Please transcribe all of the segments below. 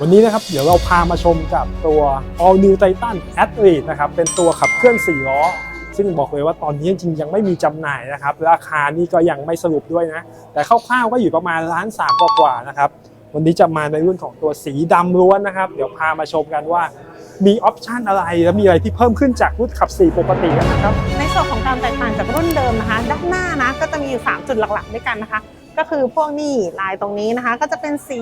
วันนี้นะครับเดี๋ยวเราพามาชมกับตัว All New Titan Athlete นะครับเป็นตัวขับเคลื่อน 4 ล้อ ซึ่งบอกเลยว่าตอนนี้จริงๆยังไม่มีจำหน่ายนะครับ ราคานี่ก็ยังไม่สรุปด้วยนะ แต่คร่าวๆก็อยู่ประมาณล้านสามกว่าๆนะครับ วันนี้จะมาในรุ่นของตัวสีดำล้วนนะครับ เดี๋ยวพามาชมกันว่ามีออปชันอะไร และมีอะไรที่เพิ่มขึ้นจากรุ่นขับ 4 ปกติกันนะครับ ในส่วนของการแตกต่างจากรุ่นเดิมนะคะ ด้านหน้านะก็จะมีอยู่ 3 จุดหลักๆ ด้วยกันนะคะ ก็คือพวกนี่ลายตรงนี้นะคะ ก็จะเป็นสี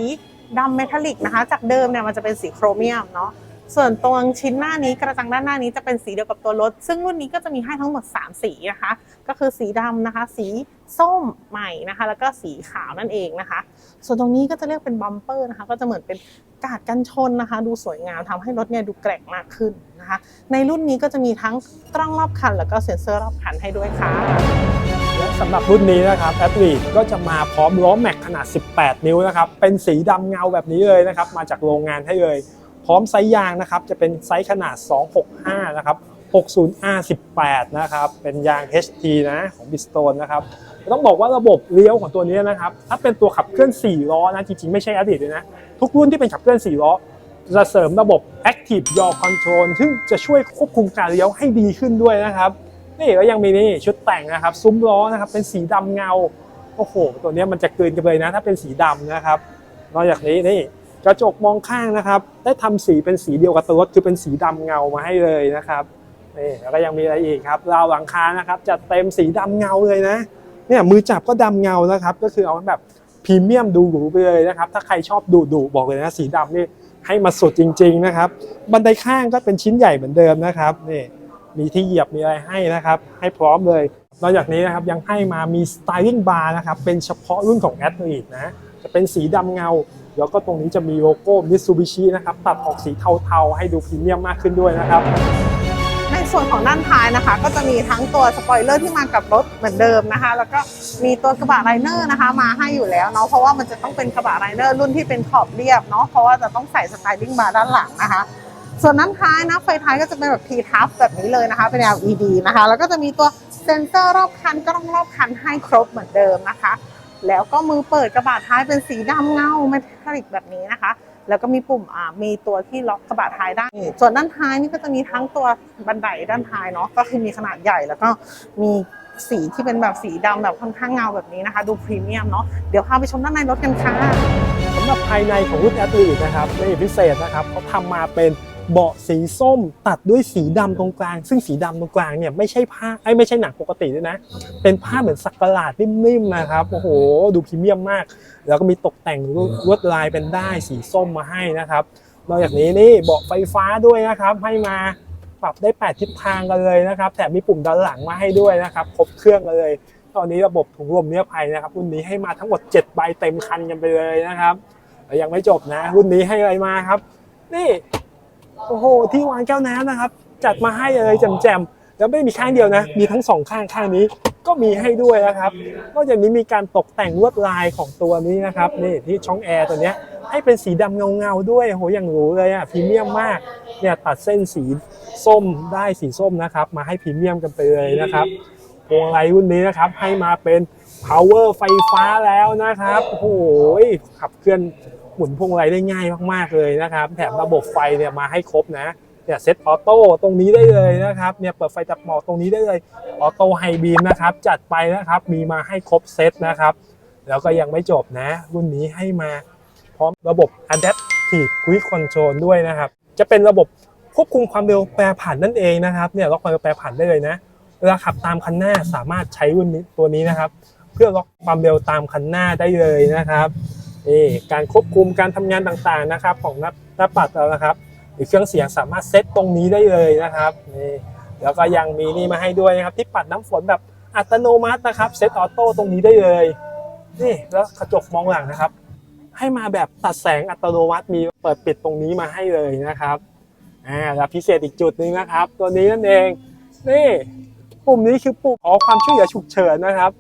ดำเมทัลลิกนะคะ จากเดิมเนี่ยมันจะเป็นสีโครเมียมเนาะส่วนตรงชิ้นหน้านี้กระจังด้านหน้านี้จะเป็นสีเดียวกับตัวรถ ซึ่งรุ่นนี้ก็จะมีให้ทั้งหมด 3 สีนะคะ ก็คือสีดำนะคะ สีส้มใหม่นะคะ แล้วก็สีขาวนั่นเองนะคะ ส่วนตรงนี้ก็จะเรียกเป็นบัมเปอร์นะคะ ก็จะเหมือนเป็นกาดกันชนนะคะ ดูสวยงามทำให้รถเนี่ยดูแกร่งมากขึ้นนะคะ ในรุ่นนี้ก็จะมีทั้งกล้องรอบคัน แล้วก็เซ็นเซอร์รอบคันให้ด้วยค่ะ และสำหรับรุ่นนี้นะครับแอดลีก็จะมาพร้อมล้อแม็กขนาด 18 นิ้วนะครับ เป็นสีดำเงาแบบนี้เลยนะครับ มาจากโรงงานให้เลย พร้อมไซส์ยางนะครับ จะเป็นไซส์ขนาด 265 นะครับ 60R18 นะครับ เป็นยาง HT นะของ Bristone นะครับ ต้องบอกว่าระบบเลี้ยวของตัวนี้นะครับ ถ้าเป็นตัวขับเคลื่อน 4 ล้อนะ จริงๆ ไม่ใช่อดีตเลยนะ ทุกรุ่นที่เป็นขับเคลื่อน 4 ล้อ จะเสริมระบบ Active Yaw Control ซึ่งจะช่วยควบคุมการเลี้ยวให้ดีขึ้นด้วยนะครับ นี่ก็ยังมีนี่ชุดแต่งนะครับ ซุ้มล้อนะครับ เป็นสีดำเงาโอ้โห ตัวนี้มันจะเกินกันเลยนะ ถ้าเป็นสีดำนะครับ นอกจากนี้นี่กระจกมองข้างนะครับ ได้ทำสีเป็นสีเดียวกับตัวรถคือเป็นสีดำเงามาให้เลยนะครับนี่แล้วก็ยังมีอะไรอีกครับราวหลังคานะครับจะเต็มสีดำเงาเลยนะเนี่ยมือจับก็ดำเงานะครับ ก็คือเอาแบบพรีเมียมดูหรูไปเลยนะครับ ถ้าใครชอบดูดูบอกเลยนะสีดำนี่ให้มาสุดจริง ๆนะครับ บันไดข้างก็เป็นชิ้นใหญ่เหมือนเดิมนะครับนี่ มีที่เหยียบมีอะไรให้นะครับ ให้พร้อมเลย นอกจากนี้นะครับยังให้มามี styling bar นะครับ เป็นเฉพาะรุ่นของ a t h l e t e นะ จะเป็นสีดำเงา แล้วก็ตรงนี้จะมีโลโก้ Mitsubishi นะครับ ตัดออกสีเทาๆ ให้ดูพรีเมียมมากขึ้นด้วยนะครับ ในส่วนของด้านท้ายนะคะ ก็จะมีทั้งตัวสปอยเลอร์ที่มากับรถเหมือนเดิมนะคะ แล้วก็มีตัวกระบะไลเนอร์นะคะ มาให้อยู่แล้วเนาะ เพราะว่ามันจะต้องเป็นกระบะไลเนอร์รุ่นที่เป็นขอบเรียบเนาะ เพราะว่าจะต้องใส่สไตลิ่งบาร์ด้านหลังนะคะ ส่วนด้านท้ายนะไฟท้ายก็จะเป็นแบบ T ทับแบบนี้เลยนะคะ เป็น LED นะคะ แล้วก็จะมีตัวเซ็นเซอร์รอบคันกล้องรอบคันให้ครบเหมือนเดิมนะคะ แล้วก็มือเปิดกระบะท้ายเป็นสีดำเงาเมทัลลิกแบบนี้นะคะ แล้วก็มีปุ่มอ่ามีตัวที่ล็อกกระบะท้ายได้ส่วนด้านท้ายนี่ก็จะมีทั้งตัวบันไดด้านท้ายเนาะก็คือมีขนาดใหญ่แล้วก็มีสีที่เป็นแบบสีดำแบบค่อนข้างเงาแบบนี้นะคะ ดูพรีเมียมเนาะเดี๋ยวพาไปชมด้านในรถกันค่ะสำหรับภายในของรุ่น a t h l e t e นะครับในพิเศษนะครับเขาทำมาเป็น เบาะสีส้มตัดด้วยสีดำตรงกลาง ซึ่งสีดำตรงกลางเนี่ยไม่ใช่ผ้าไอ้ไม่ใช่หนังปกติด้วยนะ เป็นผ้าเหมือนสักหลาดนิ่มๆนะครับโอ้โหดูพรีเมียมมาก แล้วก็มีตกแต่งลวดลายเป็นได้สีส้มมาให้นะครับนอกจากนี้นี่เบาะไฟฟ้าด้วยนะครับให้มาปรับได้ 8 ทิศทางกันเลยนะครับแถมมีปุ่มด้านหลังมาให้ด้วยนะครับครบเครื่องกันเลย ตอนนี้ระบบถุงลมนิรภัยนะครับรุ่นนี้ให้มาทั้งหมด 7 ใบเต็มคันกันไปเลยนะครับแต่ยังไม่จบนะรุ่นนี้ให้อะไรมาครับ นี่ โอ้โห ที่วางแก้วน้ำนะครับ จัดมาให้เลยแจ่มๆแล้วไม่ได้มีข้างเดียวนะ มีทั้งสองข้างข้างนี้ก็มีให้ด้วยนะครับนอกจากนี้มีการตกแต่งลวดลายของตัวนี้นะครับนี่ที่ช่องแอร์ตัวเนี้ยให้เป็นสีดำเงาๆด้วยโหอย่างหรูเลยอะพรีเมียมมากเนี่ยตัดเส้นสีส้มได้สีส้มนะครับ มาให้พรีเมียมกันไปเลยนะครับพวงมาลัยรุ่นนี้นะครับให้มาเป็น power ไฟฟ้าแล้วนะครับโอ้โหขับเคลื่อน หมุนพวงมาลัยได้ง่ายมากๆเลยนะครับ แถมระบบไฟเนี่ยมาให้ครบนะเนี่ยเซตออโต้ตรงนี้ได้เลยนะครับเนี่ยเปิดไฟตัดหมอกตรงนี้ได้เลยออโต้ไฮบีมนะครับ จัดไปนะครับมีมาให้ครบเซตนะครับ แล้วก็ยังไม่จบนะ รุ่นนี้ให้มาพร้อมระบบ Adaptive Cruise Control ด้วยนะครับ จะเป็นระบบควบคุมความเร็วแปรผันนั่นเองนะครับเนี่ยล็อกความเร็วแปรผันได้เลยนะเวลาขับตามคันหน้าสามารถใช้รุ่นนี้ตัวนี้นะครับ เพื่อล็อกความเร็วตามคันหน้าได้เลยนะครับ นี่การควบคุมการทำงานต่างๆนะครับ ของหน้าหน้าปัดเรานะครับหรือเครื่องเสียงสามารถเซตตรงนี้ได้เลยนะครับนี่แล้วก็ยังมีนี่มาให้ด้วยนะครับที่ปัดน้ำฝนแบบอัตโนมัตินะครับเซตออโต้ตรงนี้ได้เลยนี่แล้วกระจกมองหลังนะครับ ให้มาแบบตัดแสงอัตโนมัติมีเปิดปิดตรงนี้มาให้เลยนะครับอ่าแล้วพิเศษอีกจุดนึงนะครับ ตัวนี้นั่นเองนี่ปุ่มนี้คือปุ่มขอความช่วยเหลือฉุกเฉินนะครับ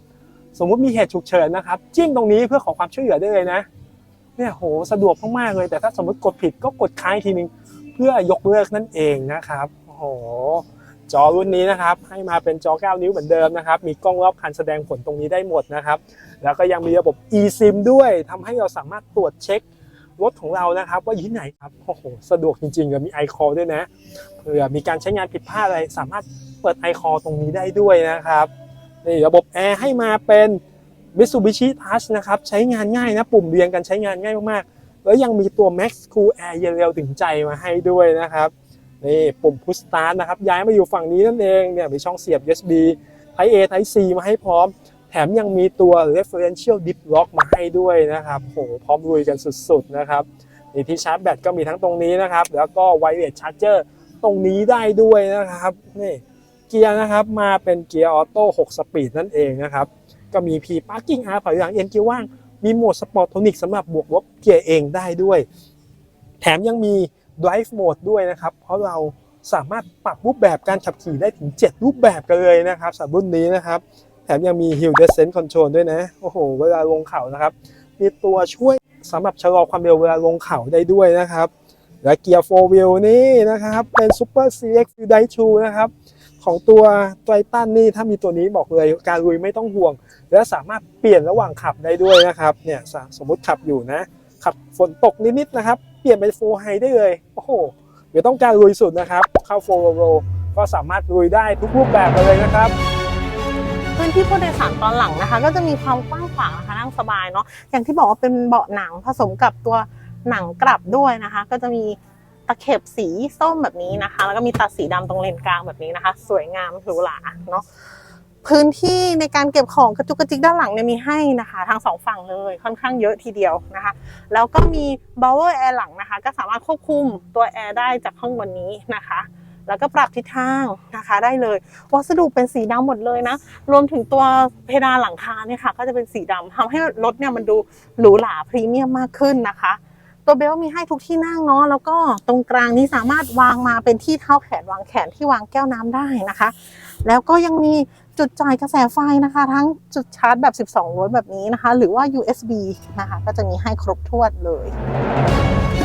สมมุติมีเหตุฉุกเฉินนะครับ จิ้มตรงนี้เพื่อขอความช่วยเหลือได้เลยนะ เนี่ยโหสะดวกมากๆเลย แต่ถ้าสมมติกดผิดก็กดค้างอีกทีนึง เพื่อยกเลิกนั่นเองนะครับโอ้โหจอรุ่นนี้นะครับ ให้มาเป็นจอ 9 นิ้วเหมือนเดิมนะครับ มีกล้องรอบคันแสดงผลตรงนี้ได้หมดนะครับ แล้วก็ยังมีระบบ eSIM ด้วยทำให้เราสามารถตรวจเช็ครถของเรานะครับ ว่าอยู่ที่ไหนครับโอ้โหสะดวกจริงๆกับมีไอคอด้วยนะเผื่อมีการใช้งานผิดพลาดอะไรสามารถเปิดไอคอตรงนี้ได้ด้วยนะครับ นี่ระบบแอร์ให้มาเป็น Mitsubishi Touch นะครับ ใช้งานง่ายนะ ปุ่มเรียงกันใช้งานง่ายมากๆ แล้วยังมีตัว Max Cool Air เย็นเร็วถึงใจมาให้ด้วยนะครับ นี่ปุ่ม Push Start นะครับ ย้ายมาอยู่ฝั่งนี้นั่นเองเนี่ยมีช่องเสียบ USB Type A Type C มาให้พร้อม แถมยังมีตัว referential dip lock มาให้ด้วยนะครับโหพร้อมลุยกันสุดๆนะครับนี่ที่ชาร์จแบตก็มีทั้งตรงนี้นะครับ แล้วก็ wireless charger ตรงนี้ได้ด้วยนะครับนี่ กียร์นะครับมาเป็นเกียร์ออโต้6สปีดนั่นเองนะครับก็มี P parking R ถอยหลังเอ็นเกียร์ว่าง มีโหมดสปอร์ตโทนิกสำหรับบวกลบเกียร์เองได้ด้วย แถมยังมี drive mode ด้วยนะครับ เพราะเราสามารถปรับรูปแบบการขับขี่ได้ถึง 7 รูปแบบกันเลยนะครับสำหรับรุ่นนี้นะครับ แถมยังมี Hill Descent Control ด้วยนะ โอ้โห เวลาลงเขานะครับ มีตัวช่วยสำหรับชะลอความเร็วเวลาลงเขาได้ด้วยนะครับ และเกียร์4 wheel นี่นะครับ เป็น Super CX f d i 2นะครับ ของตัวไ i ตันนี่ถ้ามีตัวนี้บอกเลยการลุยไม่ต้องห่วง และสามารถเปลี่ยนระหว่างขับได้ด้วยนะครับเนี่ยสสมมุติขับอยู่นะ ขับฝนตกนิดๆนะครับ เปลี่ยนเป็นโฟไฮได้เลยโอ้โหเดี๋ยวต้องการลุยสุดนะครับ เข้าโฟโรก็สามารถลุยได้ทุกรูปแบบเลยนะครับพื้นที่ผู้โดยสารตอนหลังนะคะ ก็จะมีความกว้างขวางนะคะนั่งสบายเนาะอย่างที่บอกว่าเป็นเบาะหนังผสมกับตัวหนังกลับด้วยนะคะ ก็จะมี ตะเข็บสีส้มแบบนี้นะคะ แล้วก็มีตัดสีดำตรงเลนกลางแบบนี้นะคะ สวยงามหรูหราเนาะพื้นที่ในการเก็บของกระจุกกระจิกด้านหลังเนี่ยมีให้นะคะทั้งสองฝั่งเลยค่อนข้างเยอะทีเดียวนะคะ แล้วก็มี b o w e r Air หลังนะคะ ก็สามารถควบคุมตัวแอร์ได้จากข้างบนนี้นะคะ แล้วก็ปรับทิศทางนะคะได้เลย วัสดุเป็นสีดำหมดเลยนะ รวมถึงตัวเพดานหลังคาเนี่ยค่ะ ก็จะเป็นสีดำทำให้รถเนี่ยมันดูหรูหราพรีเมียมมากขึ้นนะคะ ตัวเบลมีให้ทุกที่นั่งเนาะแล้วก็ตรงกลางนี้สามารถวางมาเป็นที่เท้าแขนวางแขนที่วางแก้วน้ำได้นะคะ แล้วก็ยังมีจุดจ่ายกระแสไฟนะคะ ทั้งจุดชาร์จแบบ 12 โวลต์แบบนี้นะคะ หรือว่า USB นะคะ ก็จะมีให้ครบถ้วนเลย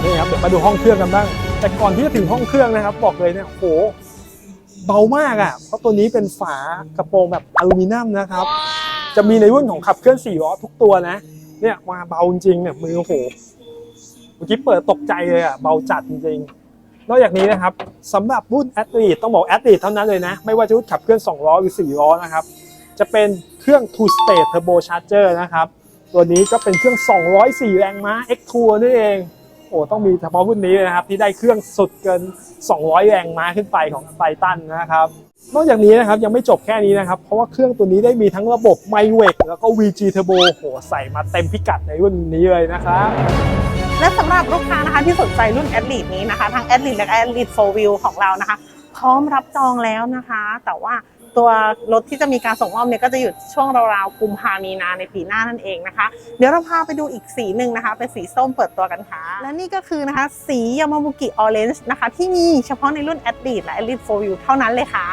นี่ครับเดี๋ยวมาดูห้องเครื่องกันบ้าง แต่ก่อนที่จะถึงห้องเครื่องนะครับ บอกเลยเนี่ยโหเบามากอะ เพราะตัวนี้เป็นฝากระโปรงแบบอลูมิเนียมนะครับ จะมีในรุ่นของขับเคลื่อน4ล้อทุกตัวนะ เนี่ยมาเบาจริงเนี่ยมือโห มื่อกี้เปิดตกใจเลยอะเบาจัดจริงๆ นอกจากนี้นะครับสำหรับรุ่นแอ t ลีต้องบอกแอ l e ลีเท่านั้นเลยนะ ไม่ว่าจะรุ่นขับเคลื่อน2ล้อหรือ4ล้อนะครับ จะเป็นเครื่อง two stage turbo charger นะครับ ตัวนี้ก็เป็นเครื่อง 204 แรงม้า X2 นั่นเองโอ้ต้องมีเฉพาะรุ่นนี้เลยนะครับ ที่ได้เครื่องสุดเกิน 200 แรงม้าขึ้นไปของไททันนะครับ นอกจากนี้นะครับยังไม่จบแค่นี้นะครับ เพราะว่าเครื่องตัวนี้ได้มีทั้งระบบไมเวกแล้วก็ VG Turbo โหใส่มาเต็มพิกัดในรุ่นนี้เลยนะครับ และสำหรับลูกค้านะคะที่สนใจรุ่นแอดลีดนี้นะคะทั้งแอดลีดและแอดลีด4 Wheel ของเรานะคะ พร้อมรับจองแล้วนะคะ แต่ว่าตัวรถที่จะมีการส่งมอบเนี่ยก็จะอยู่ช่วงราวๆกุมภามีนาในปีหน้านั่นเองนะคะ เดี๋ยวเราพาไปดูอีกสีหนึ่งนะคะ เป็นสีส้มเปิดตัวกันค่ะ และนี่ก็คือนะคะ สียามาบุกิออเรนจ์นะคะ ที่มีเฉพาะในรุ่นแอดลีดและแอดลีด4 Wheel เท่านั้นเลยค่ะ